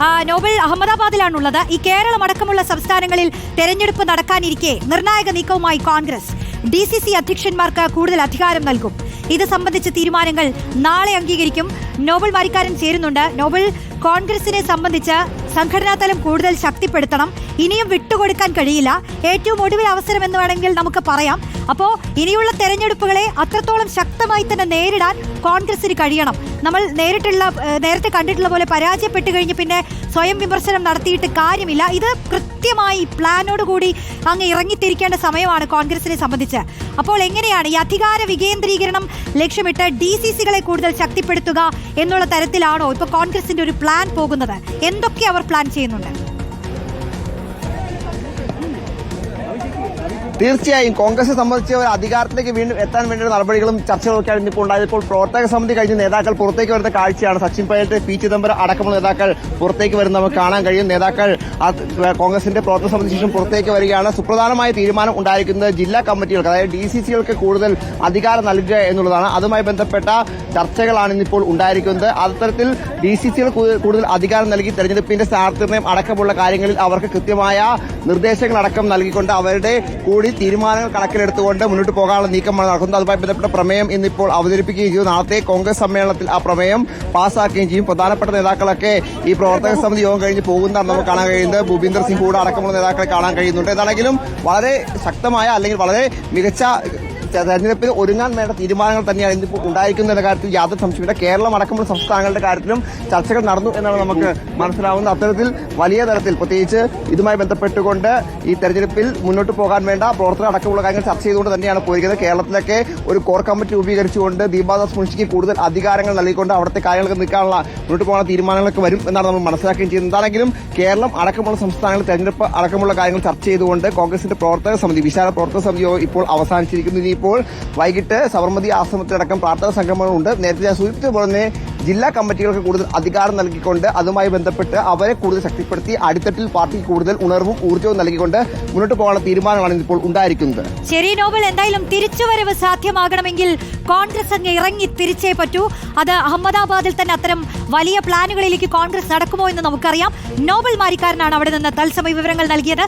Nobel അഹമ്മദാബാദിലാണുള്ളത്. ഈ കേരളം അടക്കമുള്ള സംസ്ഥാനങ്ങളിൽ തെരഞ്ഞെടുപ്പ് നടക്കാനിരിക്കെ നിർണായക നീക്കവുമായി കോൺഗ്രസ്. ഡി സി സി അധ്യക്ഷന്മാർക്ക് കൂടുതൽ അധികാരം നൽകും. ഇത് സംബന്ധിച്ച തീരുമാനങ്ങൾ നാളെ അംഗീകരിക്കും. നോബൽ മാരിക്കാരൻ ചേരുന്നുണ്ട്. നോബൽ കോൺഗ്രസിനെ സംബന്ധിച്ച് സംഘടനാ തലം കൂടുതൽ ശക്തിപ്പെടുത്തണം. ഇനിയും വിട്ടുകൊടുക്കാൻ കഴിയില്ല. ഏറ്റവും ഒടുവിൽ അവസരം എന്ന് വേണമെങ്കിൽ നമുക്ക് പറയാം. അപ്പോൾ ഇനിയുള്ള തെരഞ്ഞെടുപ്പുകളെ അത്രത്തോളം ശക്തമായി തന്നെ നേരിടാൻ കോൺഗ്രസിന് കഴിയണം. നമ്മൾ നേരിട്ടുള്ള നേരത്തെ കണ്ടിട്ടുള്ള പോലെ പരാജയപ്പെട്ട് കഴിഞ്ഞ് പിന്നെ സ്വയം വിമർശനം നടത്തിയിട്ട് കാര്യമില്ല. ഇത് കൃത്യമായി പ്ലാനോട് കൂടി അങ്ങ് ഇറങ്ങിത്തിരിക്കേണ്ട സമയമാണ് കോൺഗ്രസിനെ സംബന്ധിച്ച്. അപ്പോൾ എങ്ങനെയാണ് ഈ അധികാര വികേന്ദ്രീകരണം ലക്ഷ്യമിട്ട് ഡി സി സികളെ കൂടുതൽ ശക്തിപ്പെടുത്തുക എന്നുള്ള തരത്തിലാണോ ഇപ്പോൾ കോൺഗ്രസിന്റെ ഒരു പ്ലാൻ പോകുന്നത്? എന്തൊക്കെ അവർ പ്ലാൻ ചെയ്യുന്നുണ്ട്? തീർച്ചയായും കോൺഗ്രസ് സംബന്ധിച്ച് ഒരു അധികാരത്തിലേക്ക് വീണ്ടും എത്താൻ വേണ്ടിയുള്ള നടപടികളും ചർച്ചകളൊക്കെയാണ് ഇന്നിപ്പോൾ ഉണ്ടായത്. ഇപ്പോൾ പ്രവർത്തക സമിതി കഴിഞ്ഞ നേതാക്കൾ പുറത്തേക്ക് വരുന്ന കാഴ്ചയാണ്. സച്ചിൻ പൈലറ്റ് പി ചിദംബരം അടക്കമുള്ള നേതാക്കൾ പുറത്തേക്ക് വരുന്ന നമുക്ക് കാണാൻ കഴിയും. നേതാക്കൾ കോൺഗ്രസിന്റെ പ്രവർത്തക സമിതിക്ക് ശേഷം പുറത്തേക്ക് വരികയാണ്. സുപ്രധാനമായ തീരുമാനം ഉണ്ടായിരിക്കുന്നത് ജില്ലാ കമ്മിറ്റികൾക്ക് അതായത് ഡി സി സികൾക്ക് കൂടുതൽ അധികാരം നൽകുക എന്നുള്ളതാണ്. അതുമായി ബന്ധപ്പെട്ട ചർച്ചകളാണ് ഇന്നിപ്പോൾ ഉണ്ടായിരിക്കുന്നത്. അത്തരത്തിൽ ഡി സി സികൾ കൂടുതൽ അധികാരം നൽകി തെരഞ്ഞെടുപ്പിന്റെ സ്ഥാനാർത്ഥിനിർണയം അടക്കമുള്ള കാര്യങ്ങളിൽ അവർക്ക് കൃത്യമായ നിർദ്ദേശങ്ങൾ അടക്കം നൽകിക്കൊണ്ട് അവരുടെ കൂടി തീരുമാനങ്ങൾ കണക്കിലെടുത്തുകൊണ്ട് മുന്നോട്ട് പോകാനുള്ള നീക്കമാണ് നടക്കുന്നത്. അതുമായി ബന്ധപ്പെട്ട പ്രമേയം ഇന്നിപ്പോൾ അവതരിപ്പിക്കുകയും ചെയ്തു. നാളത്തെ കോൺഗ്രസ് സമ്മേളനത്തിൽ ആ പ്രമേയം പാസ്സാക്കുകയും ചെയ്യും. പ്രധാനപ്പെട്ട നേതാക്കളൊക്കെ ഈ പ്രവർത്തക സമിതി യോഗം കഴിഞ്ഞ് പോകുന്നതാണ് നമുക്ക് കാണാൻ കഴിയുന്നത്. ഭൂപീന്ദർ സിംഗ് കൂടെ അടക്കമുള്ള നേതാക്കളെ കാണാൻ കഴിയുന്നുണ്ട്. ഏതാണെങ്കിലും വളരെ ശക്തമായ അല്ലെങ്കിൽ വളരെ മികച്ച തെരഞ്ഞെടുപ്പിൽ ഒരുങ്ങാൻ വേണ്ട തീരുമാനങ്ങൾ തന്നെയാണ് ഇന്നിപ്പോൾ ഉണ്ടായിരിക്കുന്ന കാര്യത്തിൽ യാതൊരു സംശയമില്ല കേരളം അടക്കമുള്ള സംസ്ഥാനങ്ങളുടെ കാര്യത്തിലും ചർച്ചകൾ നടന്നു എന്നാണ് നമുക്ക് മനസ്സിലാവുന്നത്. അത്തരത്തിൽ വലിയ തരത്തിൽ പ്രത്യേകിച്ച് ഇതുമായി ബന്ധപ്പെട്ടുകൊണ്ട് ഈ തെരഞ്ഞെടുപ്പിൽ മുന്നോട്ട് പോകാൻ വേണ്ട പ്രവർത്തനം അടക്കമുള്ള കാര്യങ്ങൾ ചർച്ച ചെയ്തുകൊണ്ട് തന്നെയാണ് പോയിരിക്കുന്നത്. കേരളത്തിലൊക്കെ ഒരു കോർ കമ്മിറ്റി രൂപീകരിച്ചുകൊണ്ട് ദീപാദാസ് മുൻഷിക്ക് കൂടുതൽ അധികാരങ്ങൾ നൽകിക്കൊണ്ട് അവിടുത്തെ കാര്യങ്ങൾക്ക് നിൽക്കാനുള്ള മുന്നോട്ട് പോകുന്ന തീരുമാനങ്ങളൊക്കെ വരും എന്നാണ് നമ്മൾ മനസ്സിലാക്കുകയും ചെയ്യുന്നത്. എന്താണെങ്കിലും കേരളം അടക്കമുള്ള സംസ്ഥാനങ്ങളിൽ തെരഞ്ഞെടുപ്പ് അടക്കമുള്ള കാര്യങ്ങൾ ചർച്ച ചെയ്തുകൊണ്ട് കോൺഗ്രസിന്റെ പ്രവർത്തക സമിതി വിശാല പ്രവർത്തക സമിതി ഇപ്പോൾ അവസാനിച്ചിരിക്കുന്നു. ഇനിയിപ്പോൾ വൈകിട്ട് സബർമതി ആശ്രമത്തിലടക്കം പ്രാർത്ഥന സംഗമങ്ങളുണ്ട്. നേരത്തെ ഞാൻ സൂചിപ്പിച്ച പോലെ ജില്ലാ കമ്മിറ്റികൾക്ക് കൂടുതൽ അധികാരം നൽകിക്കൊണ്ട് അതുമായി ബന്ധപ്പെട്ട് അവരെ കൂടുതൽ ശക്തിപ്പെടുത്തി അടിത്തട്ടിൽ പാർട്ടിക്ക് കൂടുതൽ ഉണർവും ഊർജവും നൽകിക്കൊണ്ട് മുന്നോട്ട് പോകാനുള്ള തീരുമാനമാണ് ഇപ്പോൾ ഉണ്ടായിരിക്കുന്നത്. ശരി നോബൽ എന്തായാലും തിരിച്ചുവരവ് സാധ്യമാകണമെങ്കിൽ കോൺഗ്രസ് അങ്ങ് ഇറങ്ങി തിരിച്ചേ പറ്റൂ. അത് അഹമ്മദാബാദിൽ തന്നെ അത്തരം വലിയ പ്ലാനുകളിലേക്ക് കോൺഗ്രസ് നടക്കുമോ എന്ന് നമുക്കറിയാം. നോബൽ മാരിക്കാരനാണ് അവിടെ നിന്ന് തത്സമയ വിവരങ്ങൾ നൽകിയത്.